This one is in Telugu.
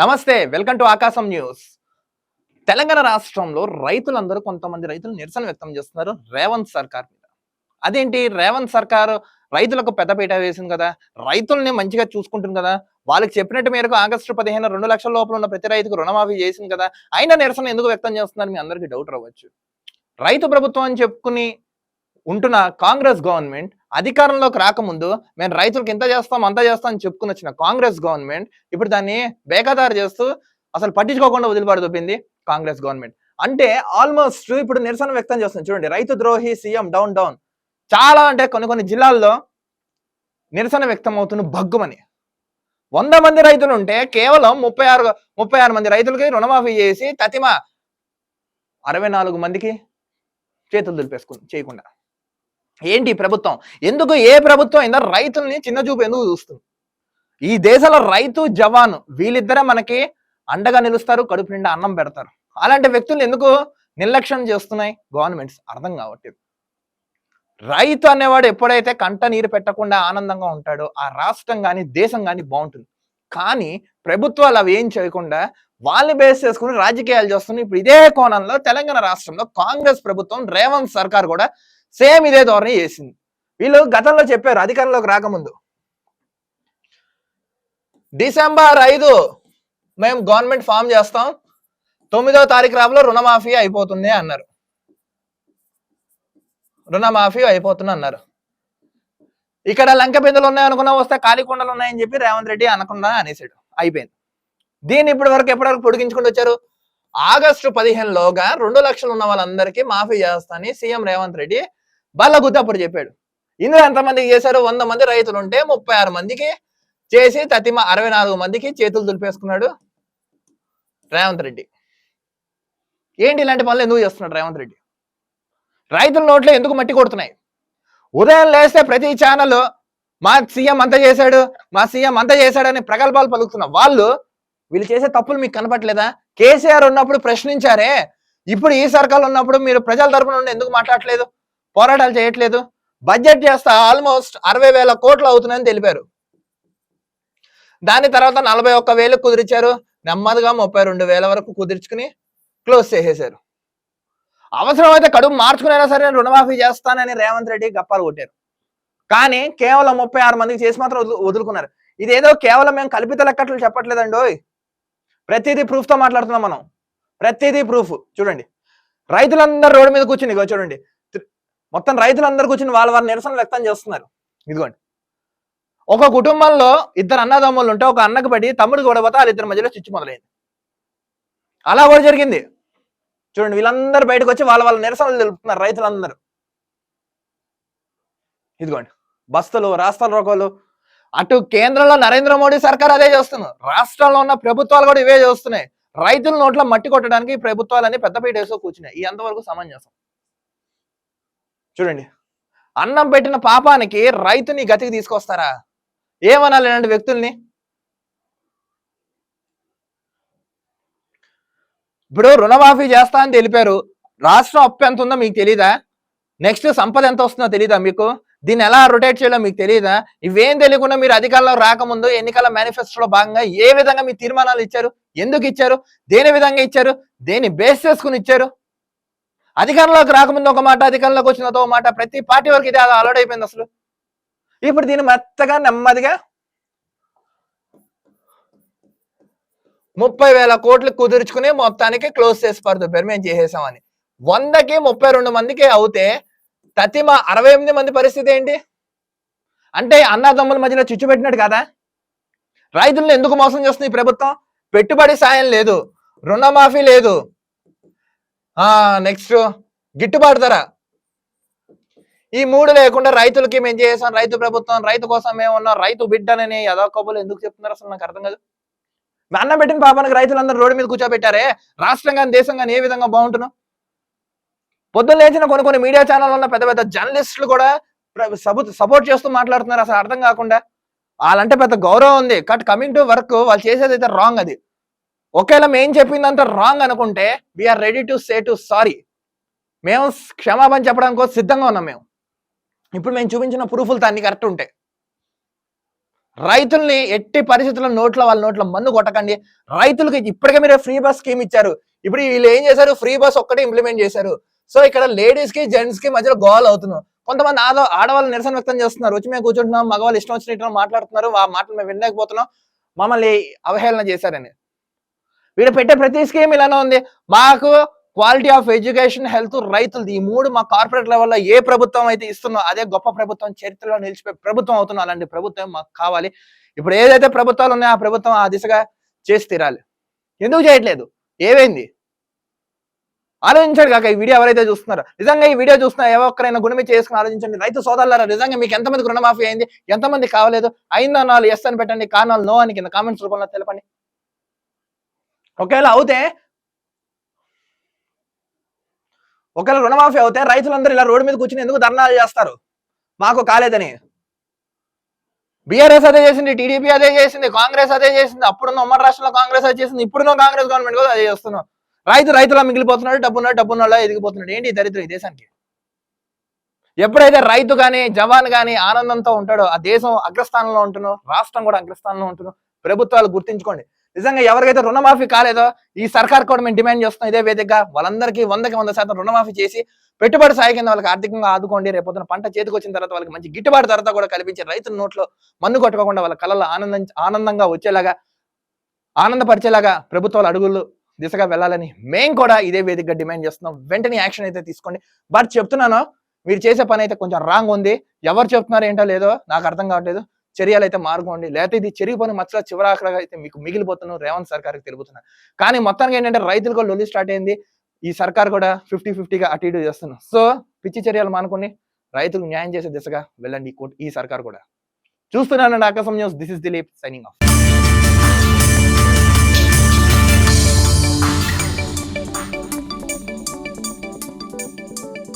నమస్తే welcome to Aakasam news. Telangana రాష్ట్రంలో రైతులందరూ కొంతమంది రైతులు నిరసన వ్యక్తం చేస్తున్నారు రేవంత్ సర్కార్ మీద. అదేంటి? రేవంత్ సర్కార్ రైతులకు పెద్దపీట వేసింది కదా రైతుల్ని మంచిగా చూసుకుంటుంది కదా వాళ్ళకి చెప్పినట్టు మేరకు ఆగస్టు పదిహేను రెండు లక్షల లోపల ఉన్న ప్రతి రైతుకు రుణమాఫీ చేసింది కదా అయినా నిరసన ఎందుకు వ్యక్తం చేస్తున్నారు మీ అందరికీ డౌట్ రావచ్చు. రైతు ప్రభుత్వం అని చెప్పుకుని ఉంటున్న కాంగ్రెస్ గవర్నమెంట్ అధికారంలోకి రాకముందు మేము రైతులకు ఇంత చేస్తాం అంత చేస్తాం అని చెప్పుకుని వచ్చిన కాంగ్రెస్ గవర్నమెంట్ ఇప్పుడు దాన్ని బేఖాతారు చేస్తూ అసలు పట్టించుకోకుండా వదిలిపడుతుంది కాంగ్రెస్ గవర్నమెంట్. అంటే ఆల్మోస్ట్ ఇప్పుడు నిరసన వ్యక్తం చేస్తుంది. చూడండి రైతు ద్రోహి సీఎం డౌన్ డౌన్. చాలా అంటే కొన్ని కొన్ని జిల్లాల్లో నిరసన వ్యక్తం అవుతున్న భగ్గుమని. వంద మంది రైతులు ఉంటే కేవలం ముప్పై ఆరు ముప్పై ఆరు మంది రైతులకి రుణమాఫీ చేసి తతిమ అరవై నాలుగు మందికి చేతులు దులిపేసుకుని చేయకుండా. ఏంటి ప్రభుత్వం? ఎందుకు ఏ ప్రభుత్వం అయినా రైతుల్ని చిన్న చూపు ఎందుకు చూస్తుంది? ఈ దేశంలో రైతు జవాన్ వీళ్ళిద్దరే మనకి అండగా నిలుస్తారు కడుపు నిండా అన్నం పెడతారు. అలాంటి వ్యక్తులు ఎందుకు నిర్లక్ష్యం చేస్తున్నాయి? గవర్నమెంట్స్ అర్థం కావట్లేదు. రైతు అనేవాడు ఎప్పుడైతే కంట నీరు పెట్టకుండా ఆనందంగా ఉంటాడో ఆ రాష్ట్రం కానీ దేశం కానీ బాగుంటుంది. కానీ ప్రభుత్వాలు అవి ఏం చేయకుండా వాళ్ళని బేస్ చేసుకుని రాజకీయాలు చేస్తున్నాయి. ఇప్పుడు ఇదే కోణంలో తెలంగాణ రాష్ట్రంలో కాంగ్రెస్ ప్రభుత్వం రేవంత్ సర్కార్ కూడా సేమ్ ఇదే ధోరణి చేసింది. వీళ్ళు గతంలో చెప్పారు అధికారంలోకి రాకముందు. డిసెంబర్ ఐదు మేము గవర్నమెంట్ ఫామ్ చేస్తాం తొమ్మిదో తారీఖు రాబులో రుణమాఫీ అయిపోతుంది అన్నారు. రుణమాఫీ అయిపోతుంది అన్నారు. ఇక్కడ లంక బిందెలు ఉన్నాయనుకున్నా వస్తే కాలికొండలు ఉన్నాయని చెప్పి రేవంత్ రెడ్డి అనకుండా అనేసాడు. అయిపోయింది. దీన్ని ఇప్పటి వరకు ఎప్పటివరకు పొడిగించుకుంటూ వచ్చారు? ఆగస్టు పదిహేనులోగా రెండు లక్షలు ఉన్న వాళ్ళందరికీ మాఫీ చేస్తానని సీఎం రేవంత్ రెడ్డి బల్ల గుద్దప్పుడు చెప్పాడు. ఇందులో ఎంతమందికి చేశారు? వంద మంది రైతులు ఉంటే ముప్పై ఆరు మందికి చేసి తతిమ అరవై నాలుగు మందికి చేతులు దులిపేసుకున్నాడు రేవంత్ రెడ్డి. ఏంటి ఇలాంటి పనులు ఎందుకు చేస్తున్నాడు రేవంత్ రెడ్డి? రైతుల నోట్లో ఎందుకు మట్టి కొడుతున్నాయి? ఉదయం లేస్తే ప్రతి ఛానల్ మా సీఎం అంత చేశాడు మా సీఎం అంత చేశాడని ప్రగల్భాలు పలుకుతున్న వాళ్ళు వీళ్ళు చేసే తప్పులు మీకు కనపట్లేదా కేసీఆర్ ఉన్నప్పుడు ప్రశ్నించారే ఇప్పుడు ఈ సర్కార్ ఉన్నప్పుడు మీరు ప్రజల తరపున నుండి ఎందుకు మాట్లాడలేదు పోరాటాలు చేయట్లేదు. బడ్జెట్ చేస్తా ఆల్మోస్ట్ అరవై వేల కోట్లు అవుతుందని తెలిపారు. దాని తర్వాత నలభై ఒక్క వేలు కుదిరిచారు. నెమ్మదిగా ముప్పై రెండు వేల వరకు కుదిర్చుకుని క్లోజ్ చేసేశారు అవసరమైతే కడుపు మార్చుకునైనా సరే నేను రుణమాఫీ చేస్తానని రేవంత్ రెడ్డి గప్పాలు కొట్టారు. కానీ కేవలం ముప్పై ఆరు మందికి చేసి మాత్రం వదులు- వదులుకున్నారు. ఇదేదో కేవలం మేము కల్పిత లెక్కట్లు చెప్పట్లేదండి ఓయ్. ప్రతిదీ ప్రూఫ్తో మాట్లాడుతున్నాం మనం. ప్రతిదీ ప్రూఫ్. చూడండి. రైతులందరూ రోడ్డు మీద కూర్చుని ఇగో చూడండి. మొత్తం రైతులందరూ కూర్చుని వాళ్ళ వారి నిరసన వ్యక్తం చేస్తున్నారు. ఇదిగోండి. ఒక కుటుంబంలో ఇద్దరు అన్నదమ్ములు ఉంటే ఒక అన్నకు పడి తమ్ముడు గొడవతో వాళ్ళిద్దరి మధ్యలో చిచ్చు మొదలైంది. అలా కూడా జరిగింది. చూడండి వీళ్ళందరూ బయటకు వచ్చి వాళ్ళ వాళ్ళ నిరసనలు తెలుపుతున్నారు రైతులందరూ. ఇదిగోండి. బస్తలు రాష్ట్రాల రోగాలు అటు కేంద్రంలో నరేంద్ర మోడీ సర్కార్ అదే చేస్తున్నారు. రాష్ట్రంలో ఉన్న ప్రభుత్వాలు కూడా ఇవే చేస్తున్నాయి. రైతుల నోట్లో మట్టి కొట్టడానికి ప్రభుత్వాలన్నీ పెద్దపీట వేసో కూర్చున్నాయి. ఈ అంతవరకు సమంజసం. చూడండి. అన్నం పెట్టిన పాపానికి రైతుని గతికి తీసుకొస్తారా? ఏమనాలి ఇలాంటి వ్యక్తుల్ని? ఇప్పుడు రుణమాఫీ చేస్తా అని తెలిపారు. రాష్ట్రం అప్పు ఎంత ఉందో మీకు తెలీదా? నెక్స్ట్ సంపద ఎంత వస్తుందో తెలీదా మీకు? దీన్ని ఎలా రొటేట్ చేయాలో మీకు తెలియదా ఇవేం తెలియకుండా మీరు అధికారంలో రాకముందు ఎన్నికల మేనిఫెస్టోలో భాగంగా ఏ విధంగా మీ తీర్మానాలు ఇచ్చారు? ఎందుకు ఇచ్చారు? దేని విధంగా ఇచ్చారు? దేని బేస్ చేసుకుని ఇచ్చారు? అధికారంలోకి రాకముందు ఒక మాట అధికారంలోకి వచ్చిన ఒక మాట ప్రతి పార్టీ వరకు ఇది అలవాటు అయిపోయింది అసలు. ఇప్పుడు దీన్ని మెత్తగా నెమ్మదిగా ముప్పై వేల కోట్లు కుదుర్చుకుని మొత్తానికి క్లోజ్ చేసి పడుతుంది మేము చేసేసామని. వందకి ముప్పై రెండు మందికి అవుతే తతిమ అరవై ఎనిమిది మంది పరిస్థితి ఏంటి? అంటే అన్నదమ్ముల మధ్యలో చిచ్చు పెట్టినట్టు కదా? రైతులను ఎందుకు మోసం చేస్తుంది ఈ ప్రభుత్వం? పెట్టుబడి సాయం లేదు రుణమాఫీ లేదు నెక్స్ట్ గిట్టుబాటు ధర ఈ మూడు లేకుండా రైతులకి మేము చేసాం రైతు ప్రభుత్వం రైతు కోసం మేము ఉన్నాం. రైతు బిడ్డనని యథాకబులు ఎందుకు చెప్తున్నారు అసలు నాకు అర్థం కాదు. అన్నం పెట్టిన పాపానికి రైతులందరూ రోడ్డు మీద కూర్చోబెట్టారే? రాష్ట్రం కానీ దేశం కానీ ఏ విధంగా బాగుంటున్నాం? పొద్దున్న లేచిన కొన్ని కొన్ని మీడియా ఛానల్ ఉన్న పెద్ద పెద్ద జర్నలిస్టులు కూడా సపోర్ట్ చేస్తూ మాట్లాడుతున్నారు అసలు అర్థం కాకుండా. వాళ్ళంటే పెద్ద గౌరవం ఉంది. కట్ కమింగ్ టు వర్క్ వాళ్ళు చేసేది అయితే రాంగ్ అది. ఒకవేళ మేము చెప్పిందంతా రాంగ్ అనుకుంటే we're ready to say to sorry మేము క్షమాపణ చెప్పడానికి సిద్ధంగా ఉన్నాం మేము. ఇప్పుడు మేము చూపించిన ప్రూఫ్లు అన్ని కరెక్ట్ ఉంటాయి. రైతుల్ని ఎట్టి పరిస్థితుల్లో నోట్ల వాళ్ళ నోట్ల మందు కొట్టకండి. రైతులకి ఇప్పటికే మీరు ఫ్రీ బస్ స్కీమ్ ఇచ్చారు. ఇప్పుడు వీళ్ళు ఏం చేశారు? ఫ్రీ బస్ ఒక్కటే ఇంప్లిమెంట్ చేశారు. సో ఇక్కడ లేడీస్కి జెంట్స్కి మధ్యలో గోల్ అవుతున్నాం. కొంతమంది ఆడ ఆడవాళ్ళు నిరసన వ్యక్తం చేస్తున్నారు. వచ్చి మేము కూర్చుంటున్నాం మగవాళ్ళు ఇష్టం వచ్చినట్టు మాట్లాడుతున్నారు. ఆ మాటలు మేము వినలేకపోతున్నాం. మమ్మల్ని అవహేళన చేశారని. వీడు పెట్టే ప్రతి స్కీమ్ ఇలానే ఉంది. మాకు క్వాలిటీ ఆఫ్ ఎడ్యుకేషన్ హెల్త్ రైతులది. ఈ మూడు మా కార్పొరేట్ లెవెల్లో ఏ ప్రభుత్వం అయితే ఇస్తుందో అదే గొప్ప ప్రభుత్వం చరిత్రలో నిలిచిపోయే ప్రభుత్వం అవుతుందో. అలాంటి ప్రభుత్వం మాకు కావాలి. ఇప్పుడు ఏదైతే ప్రభుత్వాలు ఉన్నాయో ఆ ప్రభుత్వం ఆ దిశగా చేసి తీరాలి. ఎందుకు చేయట్లేదు? ఏమైంది? ఆలోచించండి కాక ఈ వీడియో ఎవరైతే చూస్తున్నారో. నిజంగా ఈ వీడియో చూస్తున్నా ఏ ఒక్కరైనా గుణమి చేసుకుని ఆలోచించండి. రైతు సోదరులారా నిజంగా మీకు ఎంతమంది రుణమాఫీ అయింది? ఎంతమంది కావలేదు? అయిందా? నాలుగు ఎస్ అని పెట్టండి. కానాలు నో అని కింద కామెంట్స్ రూపంలో తెలపండి. ఒకవేళ అవుతే ఒకవేళ రుణమాఫీ అవుతే రైతులందరూ ఇలా రోడ్డు మీద కూర్చుని ఎందుకు ధర్నాలు చేస్తారు? మాకు కాలేదని. బీఆర్ఎస్ అదే చేసింది టీడీపీ అదే చేసింది కాంగ్రెస్ అదే చేసింది అప్పుడున్న ఉమ్మడి రాష్ట్రంలో కాంగ్రెస్ అదే చేసింది ఇప్పుడున్న కాంగ్రెస్ గవర్నమెంట్ కూడా అదే చేస్తున్నాం రైతు రైతులా మిగిలిపోతున్నాడు డబ్బున్నాడు డబ్బున్నోళ్ళ ఎదిగిపోతున్నాడు. ఏంటి దరిద్రం ఈ దేశానికి? ఎప్పుడైతే రైతు కానీ జవాన్ కానీ ఆనందంతో ఉంటాడో ఆ దేశం అగ్రస్థానంలో ఉంటున్నో రాష్ట్రం కూడా అగ్రస్థానంలో ఉంటున్నో ప్రభుత్వాలు గుర్తించుకోండి. నిజంగా ఎవరికైతే రుణమాఫీ కాలేదో ఈ సర్కార్ కూడా మేము డిమాండ్ చేస్తున్నాం ఇదే వేదికగా వాళ్ళందరికీ వందకి వంద శాతం రుణమాఫీ చేసి పెట్టుబడి సాయి కింద వాళ్ళకి ఆర్థికంగా ఆదుకోండి. రేపొద్దున పంట చేతికి వచ్చిన తర్వాత వాళ్ళకి మంచి గిట్టుబాటు ధరతో కూడా కల్పించి రైతుల నోట్లో మన్ను కొట్టుకోకుండా వాళ్ళ కళలు ఆనందం ఆనందంగా వచ్చేలాగా ఆనందపరిచేలాగా ప్రభుత్వాలు అడుగులు దిశగా వెళ్ళాలని మేము కూడా ఇదే వేదికగా డిమాండ్ చేస్తున్నాం. వెంటనే యాక్షన్ అయితే తీసుకోండి. బట్ చెప్తున్నాను మీరు చేసే పని అయితే కొంచెం రాంగ్ ఉంది. ఎవరు చెప్తున్నారు ఏంటో లేదో నాకు అర్థం కావట్లేదు. చర్యలు అయితే మార్గండి లేకపోతే ఇది చెరిగిపోయిన మచ్చల చివరాఖరగా అయితే మీకు మిగిలిపోతున్నాను రేవంత్ సర్కార్కి తెలుపుతున్నాను కానీ మొత్తానికి ఏంటంటే రైతులకు లొల్లి స్టార్ట్ అయింది. ఈ సర్కార్ కూడా ఫిఫ్టీ ఫిఫ్టీగా అటు ఇటు చేస్తున్నాం. సో పిచ్చి చర్యలు మానుకొని రైతులకు న్యాయం చేసే దిశగా వెళ్ళండి ఈ కోర్టు- ఈ సర్కార్ కూడా. చూస్తున్నాను Aakasam news. This is Dilip signing off.